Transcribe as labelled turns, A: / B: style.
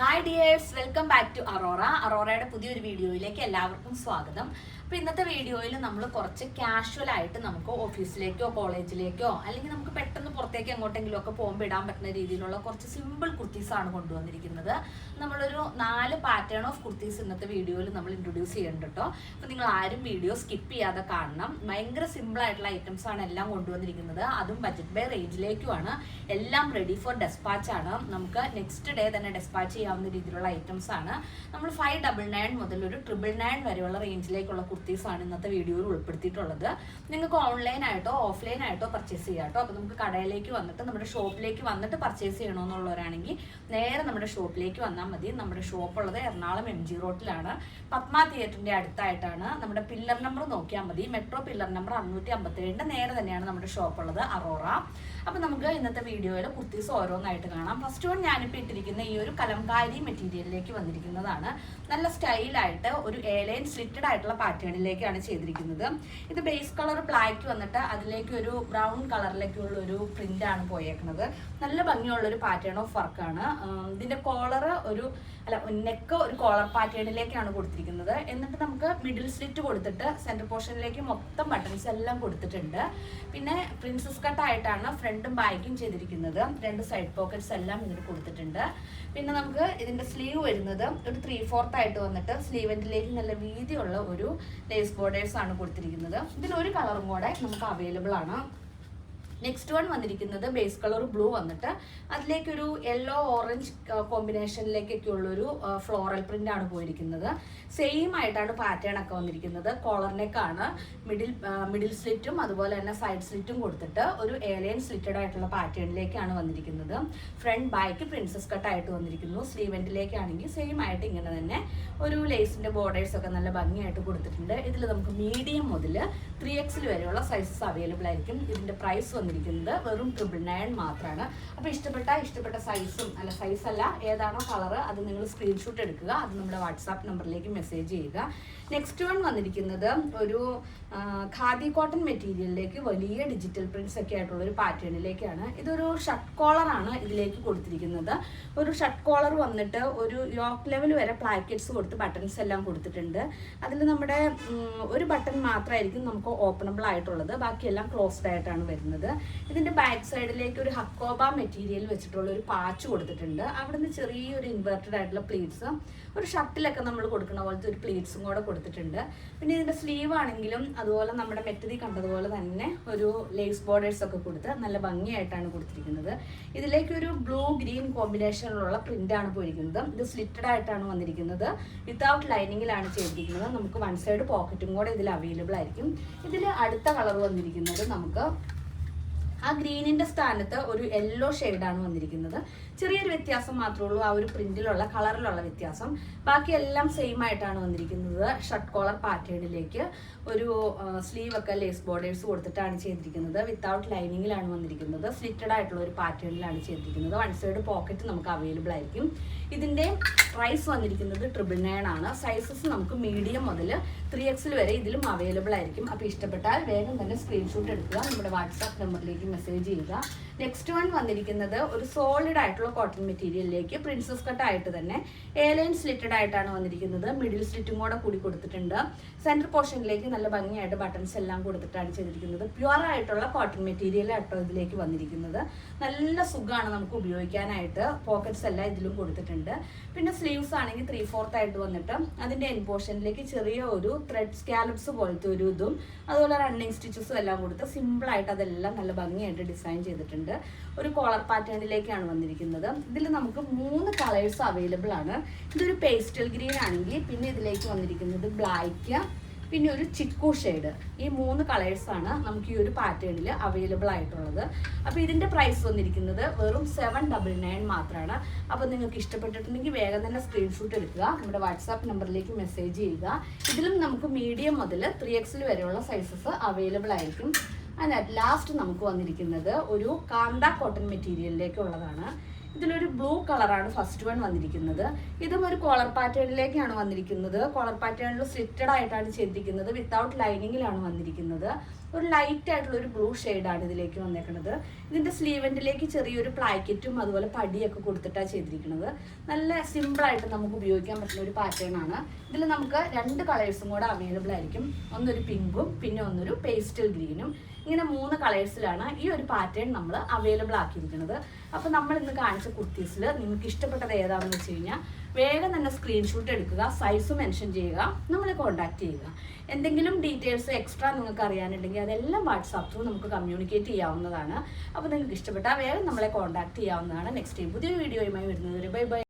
A: Hi dears welcome back to Arora അറോറയുടെ പുതിയൊരു വീഡിയോയിലേക്ക് എല്ലാവർക്കും സ്വാഗതം. അപ്പോൾ ഇന്നത്തെ വീഡിയോയിൽ നമ്മൾ കുറച്ച് കാഷ്വൽ ആയിട്ട് നമുക്ക് ഓഫീസിലേക്കോ കോളേജിലേക്കോ അല്ലെങ്കിൽ നമുക്ക് പെട്ടെന്ന് പുറത്തേക്ക് എങ്ങോട്ടെങ്കിലും ഒക്കെ പോകുമ്പോൾ ഇടാൻ പറ്റുന്ന രീതിയിലുള്ള കുറച്ച് സിമ്പിൾ കുർത്തീസ് ആണ് കൊണ്ടുവന്നിരിക്കുന്നത്. നമ്മളൊരു നാല് പാറ്റേൺ ഓഫ് കുർത്തീസ് ഇന്നത്തെ വീഡിയോയിൽ നമ്മൾ ഇൻട്രൊഡ്യൂസ് ചെയ്യുന്നുണ്ട് കേട്ടോ അപ്പോൾ നിങ്ങൾ ആരും വീഡിയോ സ്കിപ്പ് ചെയ്യാതെ കാണണം. ഭയങ്കര സിമ്പിൾ ആയിട്ടുള്ള ഐറ്റംസ് ആണ് എല്ലാം കൊണ്ടുവന്നിരിക്കുന്നത്. അതും ബജറ്റ് ബൈ റേഞ്ചിലേക്കുമാണ് എല്ലാം റെഡി ഫോർ ഡെസ്പാച്ച് ആണ്. നമുക്ക് നെക്സ്റ്റ് ഡേ തന്നെ ഡെസ്പാച്ച് ചെയ്യാവുന്ന രീതിയിലുള്ള ഐറ്റംസ് ആണ്. നമ്മൾ ഫൈവ് ഡബിൾ നയൻ മുതൽ ഒരു ട്രിപ്പിൾ നയൻ വരെയുള്ള റേഞ്ചിലേക്കുള്ള കുർത്തീസ് ആണ് ഇന്നത്തെ വീഡിയോയിൽ ഉൾപ്പെടുത്തിയിട്ടുള്ളത്. നിങ്ങൾക്ക് ഓഫ്ലൈൻ ആയിട്ടോ പർച്ചേസ് ചെയ്യാട്ടോ അപ്പോൾ നമുക്ക് കടയിലേക്ക് വന്നിട്ട് നമ്മുടെ ഷോപ്പിലേക്ക് വന്നിട്ട് പർച്ചേസ് ചെയ്യണമെന്നുള്ളവരാണെങ്കിൽ നേരെ നമ്മുടെ ഷോപ്പിലേക്ക് വന്നാൽ മതി. നമ്മുടെ ഷോപ്പ് ഉള്ളത് എറണാകുളം എം ജി റോഡിലാണ് പത്മ തിയേറ്ററിന്റെ അടുത്തായിട്ടാണ് നമ്മുടെ പില്ലർ നമ്പർ നോക്കിയാൽ മതി. മെട്രോ പില്ലർ നമ്പർ അറുന്നൂറ്റി അമ്പത്തേഴിന്റെ നേരെ തന്നെയാണ് നമ്മുടെ ഷോപ്പ് ഉള്ളത് അറോറ. അപ്പൊ നമുക്ക് ഇന്നത്തെ വീഡിയോയിൽ കുർത്തീസ് ഓരോന്നായിട്ട് കാണാം. ഫസ്റ്റ് വൺ ഞാനിപ്പോൾ ഇട്ടിരിക്കുന്ന ഈ ഒരു കലംകാരി മെറ്റീരിയലിലേക്ക് വന്നിരിക്കുന്നതാണ്. നല്ല സ്റ്റൈലായിട്ട് ഒരു ഏലൈൻ സ്ലിറ്റഡ് ആയിട്ടുള്ള പാറ്റേണിലേക്കാണ് ചെയ്തിരിക്കുന്നത്. ഇത് ബേസ് കളർ ബ്ലാക്ക് വന്നിട്ട് അതിലേക്ക് ഒരു ബ്രൗൺ കളറിലേക്കുള്ള ഒരു പ്രിന്റ് ആണ് പോയേക്കുന്നത്. നല്ല ഭംഗിയുള്ള ഒരു പാറ്റേൺ ഓഫ് വർക്കാണ് ഇതിന്റെ കോളർ ഒരു അല്ല നെക്ക് ഒരു കോളർ പാറ്റേണിലേക്കാണ് കൊടുത്തിരിക്കുന്നത്. എന്നിട്ട് നമുക്ക് മിഡിൽ സ്ലിറ്റ് കൊടുത്തിട്ട് സെന്റർ പോർഷനിലേക്ക് മൊത്തം ബട്ടൺസ് എല്ലാം കൊടുത്തിട്ടുണ്ട്. പിന്നെ പ്രിൻസസ് കട്ട് ആയിട്ടാണ് ഫ്രണ്ടും ബാക്കും ചെയ്തിരിക്കുന്നത്. രണ്ട് സൈഡ് പോക്കറ്റ്സ് എല്ലാം ഇതിന് കൊടുത്തിട്ടുണ്ട്. പിന്നെ നമുക്ക് ഇതിന്റെ സ്ലീവ് വരുന്നത് ഒരു ത്രീ ഫോർത്ത് ആയിട്ട് വന്നിട്ട് സ്ലീവെന്റിലേക്ക് നല്ല വീതിയുള്ള ഒരു ലേസ് ബോർഡേഴ്സ് ആണ് കൊടുത്തിരിക്കുന്നത്. ഇതിൽ ഒരു കളറും കൂടെ നമുക്ക് അവൈലബിൾ ആണ്. നെക്സ്റ്റ് വൺ വന്നിരിക്കുന്നത് ബേസ് കളർ ബ്ലൂ വന്നിട്ട് അതിലേക്കൊരു യെല്ലോ ഓറഞ്ച് കോമ്പിനേഷനിലേക്കൊക്കെ ഉള്ളൊരു ഫ്ലോറൽ പ്രിന്റ് ആണ് പോയിരിക്കുന്നത്. സെയിം ആയിട്ടാണ് പാറ്റേൺ ഒക്കെ വന്നിരിക്കുന്നത്. കോളർ നെക്കാണ് മിഡിൽ മിഡിൽ സ്ലിറ്റും അതുപോലെ തന്നെ സൈഡ് സ്ലിറ്റും കൊടുത്തിട്ട് ഒരു ഏലിയൻ സ്ലിറ്റഡ് ആയിട്ടുള്ള പാറ്റേണിലേക്കാണ് വന്നിരിക്കുന്നത്. ഫ്രണ്ട് ബാക്ക് പ്രിൻസസ് കട്ട് ആയിട്ട് വന്നിരിക്കുന്നു. സ്ലീവെന്റിലേക്കാണെങ്കിൽ സെയിം ആയിട്ട് ഇങ്ങനെ തന്നെ ഒരു ലേസിന്റെ ബോർഡേഴ്സ് ഒക്കെ നല്ല ഭംഗിയായിട്ട് കൊടുത്തിട്ടുണ്ട്. ഇതിൽ നമുക്ക് മീഡിയം മുതൽ ത്രീ എക്സിൽ വരെയുള്ള സൈസസ് അവൈലബിൾ ആയിരിക്കും. ഇതിന്റെ പ്രൈസ് വന്നിരിക്കുന്നത് വെറും ട്രിപ്പിൾ നയൻ മാത്രമാണ് അപ്പോൾ ഇഷ്ടപ്പെട്ട ഇഷ്ടപ്പെട്ട സൈസും അല്ല സൈസ് അല്ല ഏതാണോ കളറ് അത് നിങ്ങൾ സ്ക്രീൻഷോട്ട് എടുക്കുക. അത് നമ്മുടെ വാട്സാപ്പ് നമ്പറിലേക്ക് മെസ്സേജ് ചെയ്യുക. നെക്സ്റ്റ് വൺ വന്നിരിക്കുന്നത് ഒരു ഖാദി കോട്ടൺ മെറ്റീരിയലിലേക്ക് വലിയ ഡിജിറ്റൽ പ്രിന്റ്സ് ഒക്കെ ആയിട്ടുള്ള ഒരു പാറ്റേണിലേക്കാണ് ഇതൊരു ഷർട്ട് കോളറാണ് ഇതിലേക്ക് കൊടുത്തിരിക്കുന്നത്. ഒരു ഷർട്ട് കോളർ വന്നിട്ട് ഒരു യോക്ക് ലെവൽ വരെ പ്ലാക്കറ്റ്സ് കൊടുത്ത് ബട്ടൺസ് എല്ലാം കൊടുത്തിട്ടുണ്ട്. അതിൽ നമ്മുടെ ഒരു ബട്ടൺ മാത്രമായിരിക്കും നമുക്ക് ഓപ്പണബിൾ ആയിട്ടുള്ളത്. ബാക്കിയെല്ലാം ക്ലോസ്ഡ് ആയിട്ടാണ് വരുന്നത്. ഇതിന്റെ ബാക്ക് സൈഡിലേക്ക് ഒരു ഹക്കോബ മെറ്റീരിയൽ വെച്ചിട്ടുള്ള ഒരു പാച്ച് കൊടുത്തിട്ടുണ്ട്. അവിടുന്ന് ചെറിയൊരു ഇൻവേർട്ടഡ് ആയിട്ടുള്ള പ്ലീറ്റ്സും ഒരു ഷർട്ടിലൊക്കെ നമ്മൾ കൊടുക്കുന്ന പോലത്തെ ഒരു പ്ലീറ്റ്സും കൂടെ കൊടുത്തിട്ടുണ്ട്. പിന്നെ ഇതിന്റെ സ്ലീവ് ആണെങ്കിലും അതുപോലെ നമ്മുടെ മെറ്റതി കണ്ടതുപോലെ തന്നെ ഒരു ലേസ് ബോർഡേഴ്സ് ഒക്കെ കൊടുത്ത് നല്ല ഭംഗിയായിട്ടാണ് കൊടുത്തിരിക്കുന്നത്. ഇതിലേക്ക് ഒരു ബ്ലൂ ഗ്രീൻ കോമ്പിനേഷനിലുള്ള പ്രിന്റ് ആണ് പോയിരിക്കുന്നത്. ഇത് സ്ലിറ്റഡ് ആയിട്ടാണ് വന്നിരിക്കുന്നത്. വിത്തൗട്ട് ലൈനിങ്ങിലാണ് ചെയ്തിരിക്കുന്നത്. നമുക്ക് വൺ സൈഡ് പോക്കറ്റും കൂടെ ഇതിൽ അവൈലബിൾ ആയിരിക്കും. ഇതിൽ അടുത്ത കളർ വന്നിരിക്കുന്നത് നമുക്ക് ആ ഗ്രീനിന്റെ സ്ഥാനത്ത് ഒരു യെല്ലോ ആണ് വന്നിരിക്കുന്നത്. ചെറിയൊരു വ്യത്യാസം മാത്രമേ ഉള്ളൂ ആ ഒരു പ്രിന്റിലുള്ള കളറിലുള്ള വ്യത്യാസം. ബാക്കി എല്ലാം സെയിം ആയിട്ടാണ് വന്നിരിക്കുന്നത്. ഷർട്ട് കോളർ പാറ്റേണിലേക്ക് ഒരു സ്ലീവ് ഒക്കെ ലേസ് ബോർഡേഴ്സ് കൊടുത്തിട്ടാണ് ചെയ്തിരിക്കുന്നത്. വിത്തൗട്ട് ലൈനിങ്ങിലാണ് വന്നിരിക്കുന്നത്. സ്ലിറ്റഡ് ആയിട്ടുള്ള ഒരു പാറ്റേണിലാണ് ചെയ്തിരിക്കുന്നത്. വൺ സൈഡ് പോക്കറ്റ് നമുക്ക് അവൈലബിൾ ആയിരിക്കും. ഇതിന്റെ പ്രൈസ് വന്നിരിക്കുന്നത് ട്രിപ്പിൾ നയൻ ആണ്. സൈസസ് നമുക്ക് മീഡിയം മുതൽ ത്രീ എക്സിൽ വരെ ഇതിലും അവൈലബിൾ ആയിരിക്കും. അപ്പോൾ ഇഷ്ടപ്പെട്ടാൽ വേഗം തന്നെ സ്ക്രീൻഷോട്ട് എടുക്കുക. നമ്മുടെ വാട്സാപ്പ് നമ്പറിലേക്ക് മെസ്സേജ് ചെയ്യുക. നെക്സ്റ്റ് വൺ വന്നിരിക്കുന്നത് ഒരു സോളിഡ് ആയിട്ടുള്ള കോട്ടൺ മെറ്റീരിയലിലേക്ക് പ്രിൻസസ് കട്ട് ആയിട്ട് തന്നെ എയർലൈൻ സ്ലിറ്റഡ് ആയിട്ടാണ് വന്നിരിക്കുന്നത്. മിഡിൽ സ്ലിറ്റും കൂടെ കൂടി കൊടുത്തിട്ടുണ്ട്. സെന്റർ പോർഷനിലേക്ക് നല്ല ഭംഗിയായിട്ട് ബട്ടൺസ് എല്ലാം കൊടുത്തിട്ടാണ് ചെയ്തിരിക്കുന്നത്. പ്യുവർ ആയിട്ടുള്ള കോട്ടൺ മെറ്റീരിയൽ ആയിട്ടോ ഇതിലേക്ക് വന്നിരിക്കുന്നത്. നല്ല സുഖമാണ് നമുക്ക് ഉപയോഗിക്കാനായിട്ട്. പോക്കറ്റ്സ് എല്ലാം ഇതിലും കൊടുത്തിട്ടുണ്ട്. പിന്നെ സ്ലീവ്സ് ആണെങ്കിൽ ത്രീ ഫോർത്ത് ആയിട്ട് വന്നിട്ട് അതിന്റെ എൻ പോർഷനിലേക്ക് ചെറിയ ഒരു ത്രെഡ് സ്കാലപ്സ് പോലത്തെ ഒരു ഇതും അതുപോലെ റണ്ണിങ് സ്റ്റിച്ചസും എല്ലാം കൊടുത്ത് സിമ്പിളായിട്ട് അതെല്ലാം നല്ല ഭംഗിയായിട്ട് ഡിസൈൻ ചെയ്തിട്ടുണ്ട്. ഒരു കോളർ പാറ്റേണിലേക്കാണ് വന്നിരിക്കുന്നത്. ഇതിൽ നമുക്ക് മൂന്ന് കളേഴ്സ് അവൈലബിൾ ആണ്. ഇതൊരു പേസ്റ്റൽ ഗ്രീൻ ആണെങ്കിൽ പിന്നെ ഇതിലേക്ക് വന്നിരിക്കുന്നത് ബ്ലാക്ക് പിന്നെ ഒരു ചിക്കു ഷെയ്ഡ് ഈ മൂന്ന് കളേഴ്സാണ് നമുക്ക് ഈ ഒരു പാറ്റേണിൽ അവൈലബിൾ ആയിട്ടുള്ളത്. അപ്പോൾ ഇതിന്റെ പ്രൈസ് വന്നിരിക്കുന്നത് വെറും സെവൻ ഡബിൾ നയൻ മാത്രമാണ് അപ്പോൾ നിങ്ങൾക്ക് ഇഷ്ടപ്പെട്ടിട്ടുണ്ടെങ്കിൽ വേഗം തന്നെ സ്ക്രീൻഷോട്ട് എടുക്കുക. നമ്മുടെ വാട്സാപ്പ് നമ്പറിലേക്ക് മെസ്സേജ് ചെയ്യുക. ഇതിലും നമുക്ക് മീഡിയം മുതൽ ത്രീ എക്സിൽ വരെയുള്ള സൈസസ് അവൈലബിൾ ആയിരിക്കും. അതിനാൽ ലാസ്റ്റ് നമുക്ക് വന്നിരിക്കുന്നത് ഒരു കാന്ത കോട്ടൺ മെറ്റീരിയലിലേക്കുള്ളതാണ് ഇതിലൊരു ബ്ലൂ കളറാണ് ഫസ്റ്റ് വൺ വന്നിരിക്കുന്നത്. ഇതും ഒരു കോളർ പാറ്റേണിലേക്കാണ് വന്നിരിക്കുന്നത്. കോളർ പാറ്റേണിൽ സ്ലിറ്റഡ് ആയിട്ടാണ് ചെയ്തിരിക്കുന്നത് വിത്തൗട്ട് ലൈനിങ്ങിലാണ് വന്നിരിക്കുന്നത്.
B: ഒരു ലൈറ്റ് ആയിട്ടുള്ള ഒരു ബ്ലൂ ഷെയ്ഡാണ് ഇതിലേക്ക് വന്നേക്കുന്നത് ഇതിന്റെ സ്ലീവെന്റിലേക്ക് ചെറിയൊരു പ്ലാക്കറ്റും അതുപോലെ പടിയൊക്കെ കൊടുത്തിട്ടാണ് ചെയ്തിരിക്കുന്നത് നല്ല സിമ്പിൾ ആയിട്ട് നമുക്ക് ഉപയോഗിക്കാൻ പറ്റുന്ന ഒരു പാറ്റേൺ ആണ്. ഇതിൽ നമുക്ക് രണ്ട് കളേഴ്സും കൂടെ അവൈലബിൾ ആയിരിക്കും. ഒന്നൊരു പിങ്കും പിന്നെ ഒന്നൊരു പേസ്റ്റൽ ഗ്രീനും ഇങ്ങനെ മൂന്ന് കളേഴ്സിലാണ് ഈ ഒരു പാറ്റേൺ നമ്മൾ അവൈലബിൾ ആക്കിയിരിക്കുന്നത്. അപ്പോൾ നമ്മൾ ഇന്ന് കാണിച്ച കുർത്തീസിൽ നിങ്ങൾക്ക് ഇഷ്ടപ്പെട്ടത് ഏതാണെന്ന് വെച്ച് കഴിഞ്ഞാൽ വേഗം തന്നെ സ്ക്രീൻഷോട്ട് എടുക്കുക സൈസ് മെൻഷൻ ചെയ്യുക നമ്മളെ കോൺടാക്ട് ചെയ്യുക. എന്തെങ്കിലും ഡീറ്റെയിൽസ് എക്സ്ട്രാ നിങ്ങൾക്ക് അറിയാനുണ്ടെങ്കിൽ അതെല്ലാം വാട്സാപ്പ് ത്രൂ നമുക്ക് കമ്മ്യൂണിക്കേറ്റ് ചെയ്യാവുന്നതാണ്. അപ്പോൾ നിങ്ങൾക്ക് ഇഷ്ടപ്പെട്ടാൽ വേഗം നമ്മളെ കോൺടാക്ട് ചെയ്യാവുന്നതാണ്. നെക്സ്റ്റ് ടൈം വീഡിയോയുമായി വരുന്നത് ബൈ ബൈ